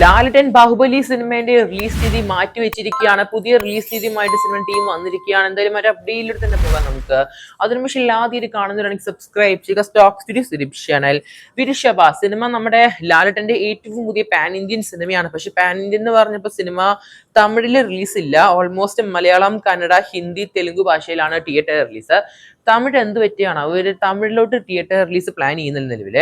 ലാലട്ടൻ ബാഹുബലി സിനിമയുടെ റിലീസ് തീയതി മാറ്റി വെച്ചിരിക്കുകയാണ്. പുതിയ റിലീസ് തീയതിയുമായിട്ട് സിനിമ ടീം വന്നിരിക്കുകയാണ്. എന്തായാലും ഒരു അപ്ഡേറ്റിലൂടെ തന്നെ പോകാം നമുക്ക്. അതിനു പക്ഷേ ആദ്യം കാണുന്നവരാണെങ്കിൽ സബ്സ്ക്രൈബ് ചെയ്യുക. സ്റ്റോക്ക് സ്റ്റുഡിയോ സിരിപ് ചാനൽ വിരുഷഭ സിനിമ നമ്മുടെ ലാലിടന്റെ ഏറ്റവും പുതിയ പാൻ ഇന്ത്യൻ സിനിമയാണ് പക്ഷെ പാൻ ഇന്ത്യൻ എന്ന് പറഞ്ഞപ്പോൾ സിനിമ തമിഴിൽ റിലീസ് ഇല്ല. ഓൾമോസ്റ്റ് മലയാളം കന്നഡ ഹിന്ദി തെലുങ്ക് ഭാഷയിലാണ് തിയേറ്റർ റിലീസ് തമിഴ് എന്ത് പറ്റിയാണ്? അവർ തമിഴിലോട്ട് തിയേറ്റർ റിലീസ് പ്ലാൻ ചെയ്യുന്നില്ല നിലവിൽ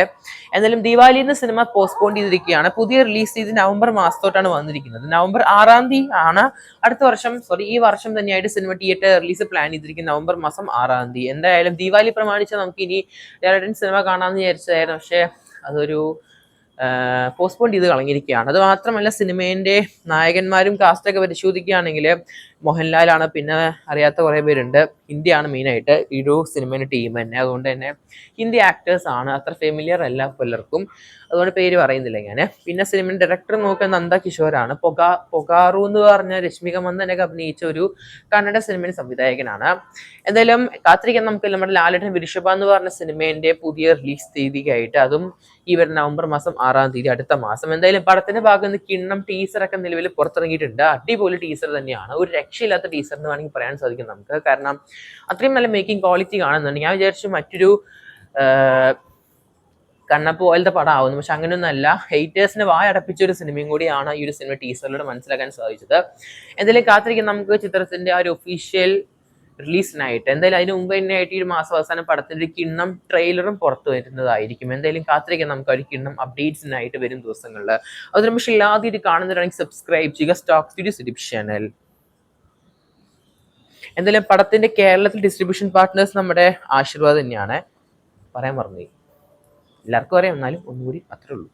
എന്നാലും ദിവാലി എന്ന സിനിമ പോസ്റ്റ്പോൺ ചെയ്തിരിക്കുകയാണ്. പുതിയ റിലീസ് ചെയ്ത് നവംബർ മാസത്തോട്ടാണ് വന്നിരിക്കുന്നത്. നവംബർ ആറാം തീയതി ആണ്. അടുത്ത വർഷം സോറി ഈ വർഷം തന്നെയായിട്ട് സിനിമ തിയേറ്റർ റിലീസ് പ്ലാൻ ചെയ്തിരിക്കുന്നത് നവംബർ മാസം ആറാം തീയതി. എന്തായാലും ദിവാലി പ്രമാണിച്ച് നമുക്ക് ഇനി ഡയറക്ടൻ സിനിമ കാണാമെന്ന് വിചാരിച്ചതായിരുന്നു. പക്ഷേ അതൊരു പോസ്റ്റ്പോൺ ചെയ്ത് കളഞ്ഞിരിക്കുകയാണ്. അത് മാത്രമല്ല സിനിമേന്റെ നായകന്മാരും കാസ്റ്റൊക്കെ പരിശോധിക്കുകയാണെങ്കിൽ മോഹൻലാലാണ് പിന്നെ അറിയാത്ത കുറേ പേരുണ്ട്. ഹിന്ദിയാണ് മെയിനായിട്ട് ഈ ഒരു സിനിമേന്റെ ടീം തന്നെ. അതുകൊണ്ട് തന്നെ ഹിന്ദി ആക്ടേഴ്സ് ആണ്. അത്ര ഫെമിലിയർ അല്ല പലർക്കും അതുകൊണ്ട് പേര് പറയുന്നില്ല ഞാൻ പിന്നെ സിനിമയുടെ ഡയറക്ടർ നോക്കുക നന്ദ കിഷോറാണ്. പൊകാ പൊകാറു എന്ന് പറഞ്ഞ രശ്മിക മന്ദനൊക്കെ അഭിനയിച്ച ഒരു കന്നഡ സിനിമയുടെ സംവിധായകനാണ്. എന്തായാലും കാത്തിരിക്കാൻ നമുക്ക് നമ്മുടെ ലാലട്ടൻ വിരിഷഭ എന്ന് പറഞ്ഞ സിനിമേന്റെ പുതിയ റിലീസ് തീയതിക്കായിട്ട്. അതും ഈ വരുന്ന നവംബർ മാസം ആറാം തീയതി അടുത്ത മാസം. എന്തായാലും പടത്തിന്റെ ഭാഗം കിണ്ണം ടീസറൊക്കെ നിലവിൽ പുറത്തിറങ്ങിയിട്ടുണ്ട്. അടിപൊളി ടീസർ തന്നെയാണ്. ഒരു രക്ഷയില്ലാത്ത ടീസർ എന്ന് വേണമെങ്കിൽ പറയാൻ സാധിക്കും നമുക്ക്. കാരണം അത്രയും നല്ല മേക്കിംഗ് ക്വാളിറ്റി കാണുന്നുണ്ട്. ഞാൻ വിചാരിച്ചു മറ്റൊരു കണ്ണപ്പ് പോലത്തെ പടമാവുന്നു പക്ഷെ അങ്ങനെയൊന്നുമല്ല വായ അടപ്പിച്ച ഒരു സിനിമയും കൂടിയാണ് ഈ ഒരു സിനിമ ടീസറിലൂടെ മനസ്സിലാക്കാൻ സാധിച്ചത്. എന്തായാലും കാത്തിരിക്കാൻ നമുക്ക് ചിത്രത്തിന്റെ ആ ഒരു ഒഫീഷ്യൽ റിലീസിനായിട്ട് എന്തായാലും അതിന് മുമ്പ് തന്നെ ആയിട്ട് ഈ ഒരു മാസം അവസാനം പടത്തിന്റെ ഒരു കിണ്ണം ട്രെയിലറും പുറത്തു വരുന്നതായിരിക്കും. എന്തായാലും കാത്തിരിക്കാൻ നമുക്ക് ഒരു കിണ്ണം അപ്ഡേറ്റ്സിനായിട്ട് വരും ദിവസങ്ങളിൽ. അത് പക്ഷേ ഇല്ലാതെ കാണുന്നവരാണെങ്കിൽ സബ്സ്ക്രൈബ് ചെയ്യുക. സ്റ്റോക്ക് സ്റ്റുഡിയോ സിഡിപ് ചാനൽ എന്തായാലും പടത്തിന്റെ കേരളത്തിൽ ഡിസ്ട്രിബ്യൂഷൻ പാർട്ട്നേഴ്സ് നമ്മുടെ ആശീർവാദ് തന്നെയാണ്. പറയാൻ പറഞ്ഞു എല്ലാവർക്കും അറിയാം. എന്നാലും ഒന്നുകൂടി അത്രേ ഉള്ളൂ.